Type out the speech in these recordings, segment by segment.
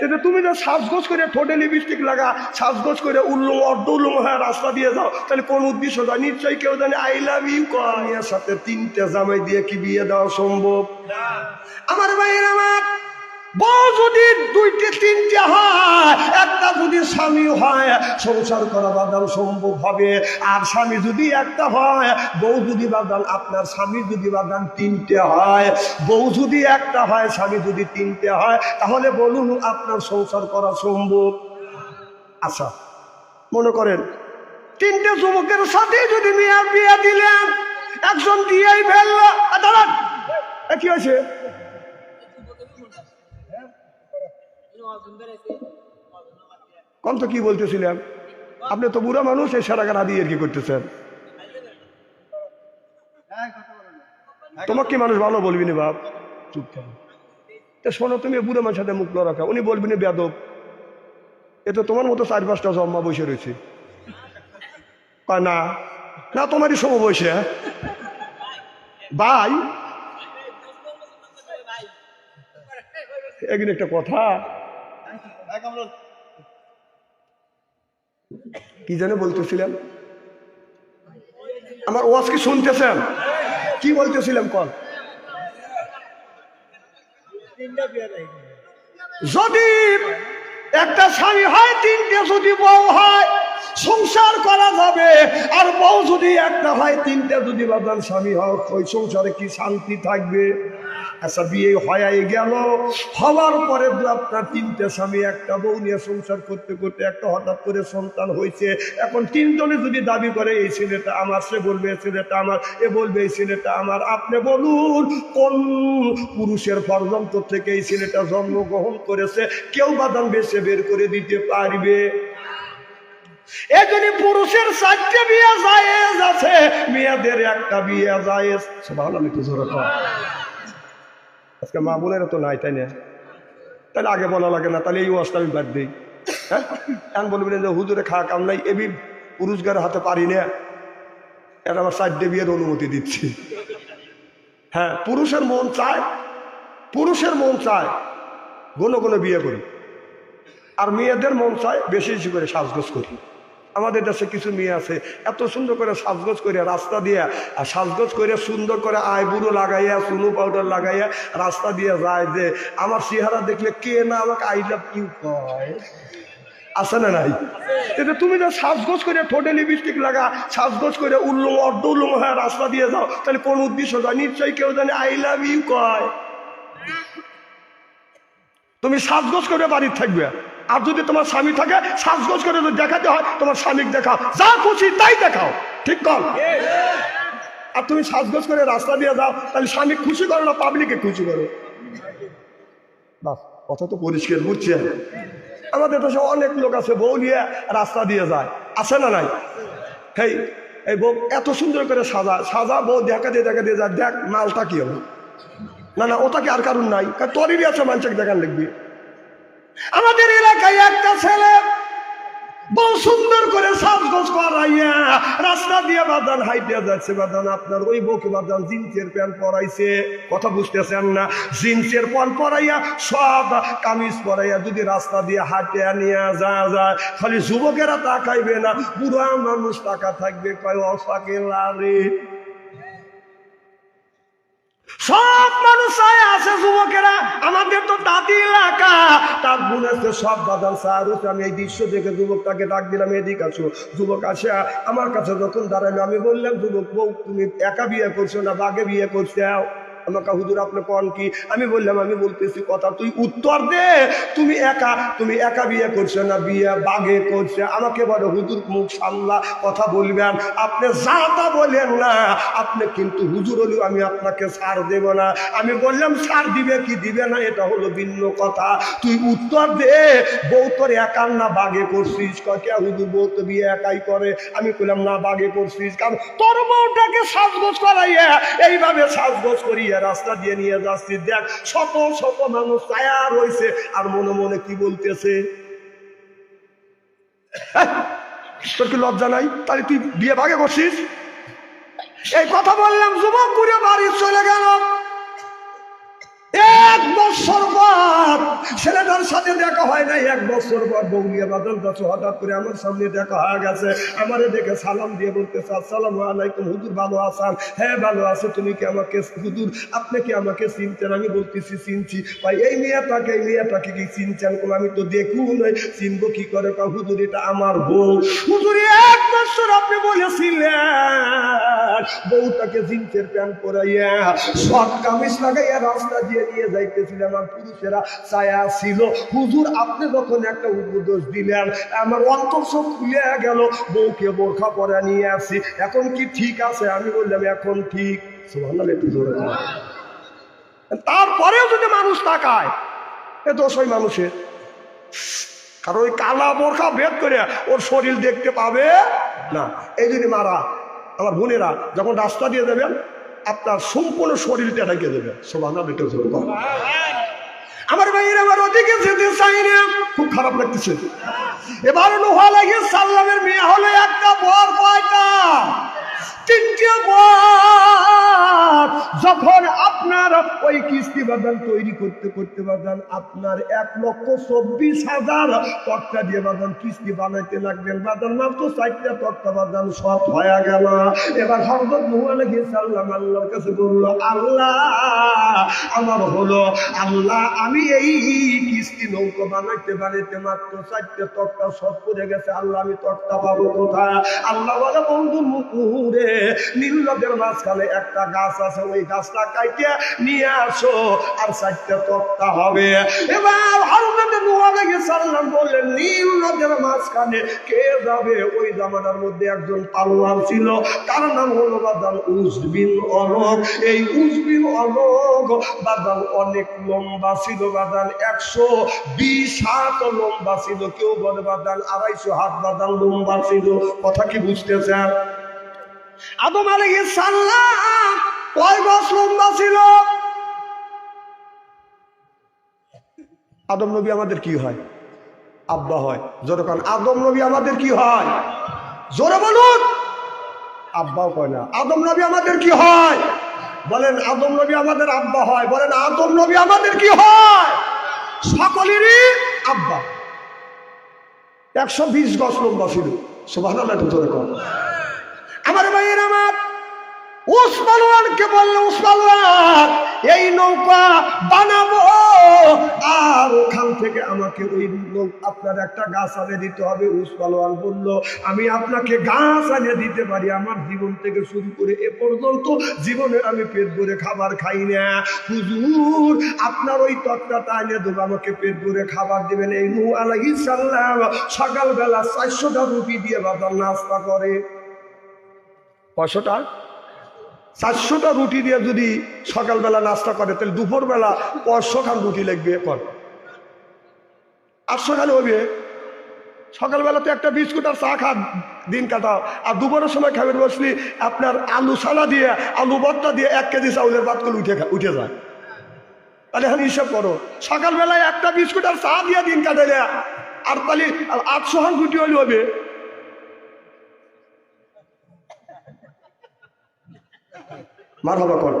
কিন্তু তুমি যে সাজগোজ করে ঠোঁটে লিপস্টিক লাগা সাজগোজ করে উল্লো অর্ধ উল্লুম হয়ে রাস্তা দিয়ে যাও তাহলে কোন উদ্দেশ্য যায়? নিশ্চয়ই কেউ জানে আই লাভ ইউ কয়ের সাথে তিনটে জামাই দিয়ে কি বিয়ে দেওয়া সম্ভব? আমার ভাইয়ের আমার বউ যদি দুইটে, তিনটে হয়, একটা যদি স্বামী হয়, সংসার করা বাদাম সম্ভব হবে। আর স্বামী যদি একটা হয়, বউ যদি বাদাম, আপনার স্বামী যদি বাদাম তিনটে হয়, বউ যদি একটা হয়, স্বামী যদি তিনটে হয়, তাহলে বলুন আপনার সংসার করা সম্ভব? আচ্ছা মনে করেন, তিনটে যুবকের সাথে যদি মেয়ে বিয়ে দিলেন, একজন দিয়েই ফেলল। দাঁড়ান কি হয়েছে? কম তো কি বলতেছিলাম আপনি তো বুড়া মানুষ, এই সারা গানা দিয়ে কি করতেছেন? তোমাকে মানুষ ভালো বলবি না বাপ? চুপ তা শোনো, তুমি বুড়ো মানুষের সাথে মুখ রাখা উনি বলবি না বেদব এ তো তোমার মতো চার পাঁচটা জম্মা বসে রয়েছে। না। না, তোমারই সম বসে ভাই। এগুলো একটা কথা। কি যেন বলতেছিলাম? আমার ওয়াজ কি শুনতেছেন? কি বলতেছিলাম কল যদি একটা স্বামী হয় তিনটে যদি বউ হয় সংসার করা যাবে। আর বউ যদি একটা হয় তিনটে যদি বাদান স্বামী হয় ওই সংসারে কি শান্তি থাকবে? আচ্ছা বিয়ে হয়ে গেল। হওয়ার পরে আপনার তিনটে স্বামী, একটা বউ নিয়ে সংসার করতে করতে একটা হঠাৎ করে সন্তান হয়েছে। এখন তিনজনে যদি দাবি করে, এই ছেলেটা আমার, সে বলবে, এই ছেলেটা আমার, এ বলবে, এই ছেলেটা আমার। আপনি বলুন, কোন পুরুষের ফরজন্ত থেকে এই ছেলেটা জন্মগ্রহণ করেছে? কেউ বাদাম বেছে বের করে দিতে পারবে? এজন্য পুরুষের চারটে বিয়ে জায়েজ আছে, মেয়েদের একটা বিয়ে জায়েজ। ভালো আমি তো জোরে আজকে মা বোনের তো নাই, তাই না? তাহলে আগে বলা লাগে না, তাহলে এই ওয়াজটা আমি বাদ দিই। হ্যাঁ? এখন বলবেন যে হুজুরে খা কাম নাই, এবি পুরুষগার হাতে পারি না। এটা আমার চারটে বিয়ের অনুমতি দিচ্ছি। হ্যাঁ পুরুষের মন চায়, পুরুষের মন চায় ঘন ঘন বিয়ে করি। আর মেয়েদের মন চায় বেশি বেশি করে সাজগোজ করি। আমাদের দেশে কিছু মেয়ে আছে, এত সুন্দর করে সাজগোজ করে রাস্তা দিয়ে, আর সাজগোজ করে সুন্দর করে আইবুড়ো লাগাইয়া, সুনু পাউডার লাগাইয়া রাস্তা দিয়ে যায় যে, আমার চেহারা দেখলে কে না আমাকে আই লাভ ইউ কয়? আছে না নাই? কিন্তু তুমি যে সাজগোজ করে ঠোঁটে লিপস্টিক লাগা, সাজগোজ করে উল্লুম অর্ধ উল্লুম হয়ে রাস্তা দিয়ে যাও, তাহলে কোন উদ্দেশ্য যায়? নিশ্চয়ই কেউ জানে আই লাভ ইউ কয়। তুমি সাজগোজ করে বাড়ির থাকবে। আর যদি তোমার স্বামী থাকে, সাজগোজ করে যদি দেখাতে হয়, তোমার স্বামীকে দেখাও। যা খুশি তাই দেখাও। ঠিক কর আর তুমি সাজগোজ করে রাস্তা দিয়ে যাও, তাহলে স্বামী খুশি করো না পাবলিকে খুশি করো? কথা তো পরিষ্কার বুঝছে আমাদের দেশে অনেক লোক আছে, বউ নিয়ে রাস্তা দিয়ে যায়। আছে না নাই? হেই, এই বউ এত সুন্দর করে সাজা সাজা বউ দেখা দিয়ে দেখা দিয়ে যায়, দেখ মালটা কি হবে? না না, ওটা কি আর কারণ নাই? তোরই আছে মানুষকে দেখান লিখবি আমাদের এলাকায় একটা ছেলে বউ সুন্দর করে সাজগোজ করাইয়া রাস্তা দিয়ে বাদান হাইটে যাচ্ছে, বাদান আপনার ওই বউকে বাদান জিন্সের প্যান্ট পরাইছে। কথা বুঝতেছেন না? জিন্সের প্যান্ট পরাইয়া সব কামিজ পরাইয়া যদি রাস্তা দিয়ে হাটে নিয়ে যা যায়, খালি যুবকেরা তাকাইবে না, বুড়া মানুষ টাকা থাকবে, কয় অসাকে লারে। সব মানুষ আছে, যুবকেরা। আমাদের তো দাদি এলাকা। তার বুনেছে সব বাদাম, সার আমি এই দৃশ্য দেখে যুবকটাকে ডাক দিলাম, এদিক আছো যুবক আসে, আমার কাছে যখন দাঁড়াল আমি বললাম, যুবক বউ, তুমি একা বিয়ে করছ না বাঘে বিয়ে করছ? আমাকে হুজুর, আপনি কন কি? আমি বললাম, আমি বলতেছি কথা, তুই উত্তর দে। তুমি একা তুমি একা বিয়ে করছ না, বিয়ে বাগে করছে। আমাকে বলো, হুজুর, মুখ সামলা, কথা বলবেন। আপনি যা তা বলেন না। আপনি কিন্তু হুজুর হলেও আমি আপনাকে সার দেব না। আমি বললাম সার দিবে কি? দিবে না, এটা হলো ভিন্ন কথা। তুই উত্তর দে। বউ তোর একার না বাগে করছিস? কে হুজুর, বউ তো বিয়ে একাই করে। আমি বললাম না, বাগে করছিস। কারণ তোর বউটাকে সাজগোজ করাইয়া এইভাবে সাজগোজ করিয়া রাস্তা দিয়ে নিয়ে যাচ্ছি। দেখ, শত শত মানুষ ছায়া রয়েছে আর মনে মনে কি বলতেছে? তোর কি লজ্জা নাই? তাহলে তুই বিয়ে ভাগে করছিস? এই কথা বললাম, যুবক করে বাড়ি চলে গেল। এক বছর পর ছেলেটার সাথে দেখা হয় নাই। এক বছর পর বৌলিয়া বাদল যাচ্ছে, হঠাৎ করে আমার সামনে দেখা হয়ে গেছে। আমারে দেখে সালাম দিয়ে বলতেছে, আসসালামু আলাইকুম, হুজুর ভালো আছেন? হ্যাঁ ভালো আছে। তুমি কি আমাকে, হুজুর, আপনি কি আমাকে চিনছেন? আমি বলতেছি চিনছি। ভাই, এই মেয়েটাকে এই মেয়েটাকে কি চিনছেন কোন? আমি তো দেখু নাই। চিনবো কি করে? কা হুজুর, এটা আমার বউ। হুজুর, এক বছর আপনি বলেছিলেন বউটাকে জিন্সের প্যান্ট পরাইয়া শর্ট কামিজ লাগাইয়া রাস্তা দিয়ে নিয়ে যাইতেছিল আমার পুরুষেরা। ছায়া ছিল। হুজুর, আপনি যখন একটা উপদেশ দিলেন, আমার অন্তর সব খুলে গেল, বউকে বোরখা পরা নিয়ে আসি। এখন কি ঠিক আছে? আমি বললাম, এখন ঠিক। তারপরেও যদি মানুষ তাকায়, এ দোষ ওই মানুষের। কারণ ওই কালা বোরখা ভেদ করে ওর শরীর দেখতে পাবে না। এই যদি মারা, আমার বোনেরা যখন রাস্তা দিয়ে দেবেন, আপনার সম্পূর্ণ শরীরটা ঢেকে দেবে। সোভানা বেটে আমার ভাইয়ের আমার ওদিকে যেতে চাই না। খুব খারাপ লাগতেছে। এবার লোহা লাগে সাল্লামের মেয়ে হলে একটা বর কয়টা? যখন আপনার ওই কিস্তি তৈরি করতে করতে আপনার এক লক্ষ চব্বিশ হাজার তক্তা দিয়ে কিস্তি বানাইতে লাগবেন চারটা তক্তা গেল। এবার হরদত সাল্লাম আল্লাহর কাছে বলল, আল্লাহ, আমার হলো আল্লাহ, আমি এই কিস্তি বানাইতে মাত্র চারটে সব গেছে। আল্লাহ, আমি পাবো কোথায়? আল্লাহ বলে, বন্ধু মুকুরে নীলনদের মাঝখানে একটা গাছ আছে, ওই গাছটা কাইটে নিয়ে আসো, আর চারটে হবে। এবার সাল্লাম নীল নদের মাঝখানে কে যাবে? ওই জামানার মধ্যে একজন পালোয়ান ছিল, তার নাম হলো বাদাল উজবিন অলক এই উজবিন অলক বাদাল অনেক লম্বা ছিল বাদাল একশো বিশ হাত লম্বা ছিল, কেউ বলে বাদাল, আড়াইশো হাত বাদাল লম্বা ছিল। কথা কি বুঝতেছেন? আদম আলাইহিস সালাম কয় গজ লম্বা ছিল? আদম নবী আমাদের কি হয়? আব্বা হয়। জোরে কান আদম নবী আমাদের কি হয়? জোরে বলুন। আব্বাও কয় না। আদম নবী আমাদের কি হয়? বলেন, আদম নবী আমাদের আব্বা হয়। বলেন, আদম নবী আমাদের কি হয়? সকলেরই আব্বা। একশো বিশ গজ লম্বা ছিল। কর আমার ভাইয়ের আমার উসমানকে বলল, উসমান এই নৌকা বানাবো থেকে আমাকে ওই নৌ- আপনার একটা গাছ আনে দিতে হবে উসমানওয়ান বলল আমি আপনাকে গাছ আনে দিতে পারি। আমার জীবন থেকে শুরু করে এ পর্যন্ত জীবনে আমি পেট ভরে খাবার খাই না। হুজুর আপনার ওই তত্ত্বটা এনে দেবো আমাকে পেট ভরে খাবার দিবেন। এই নু আলাইহিস সালাম সকালবেলা চারশোটা রুটি দিয়ে বাজার নাস্তা করে। কয়শোটা চারশোটা রুটি দিয়ে যদি সকালবেলা নাস্তা করে তাহলে দুপুরবেলা পাঁচশো খান রুটি লাগবে কর আটশো খান হবে। সকালবেলা তো একটা বিস্কুট আর চা খা, দিন কাটাও। আর দুপুরের সময় খাবেন বসলি, আপনার আলু সালা দিয়ে, আলু ভর্তা দিয়ে এক কেজি চাউলের করে উঠে উঠে যায় তাহলে এখন হিসাব করো, সকালবেলায় একটা বিস্কুট আর চা দিয়ে দিন কাটালে আর তাহলে আটশো খান রুটি হলে হবে। মার হবা করো।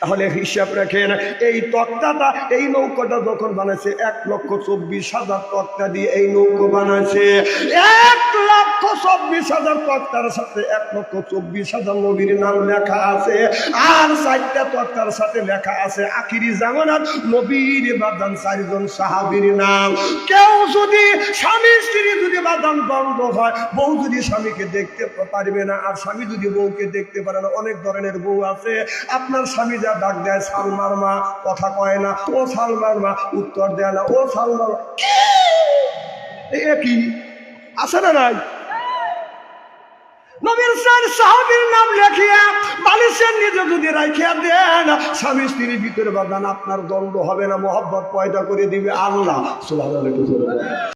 তাহলে হিসাব রাখেন, এই তক্তাটা, এই নৌকাটা যখন বানাইছে, এক লক্ষ চব্বিশ হাজার তক্তা দিয়ে এই নৌকো বানাইছে। এক লক্ষ চব্বিশ হাজার তক্তার সাথে এক লক্ষ চব্বিশ হাজার নবীর নাম লেখা আছে। আর চারটা তক্তার সাথে লেখা আছে, আখিরি জামানার নবীর বাদান চারজন সাহাবীর নাম। কেউ যদি স্বামী, স্ত্রী যদি বাদান বন্ধ হয়, বউ যদি স্বামীকে দেখতে পারবে না, আর স্বামী যদি বউকে দেখতে পারে না, অনেক ধরনের বউ আছে। আপনার স্বামী যা ডাক দেয় সালমার মা, কথা কয় না। ও সালমার মা, উত্তর দেয় না। ও সালমার কি? আছে না নাই? স্বামী আপনার দ্বন্দ্ব হবে না, মহব্বত পয়দা করে দিবে আল্লাহ।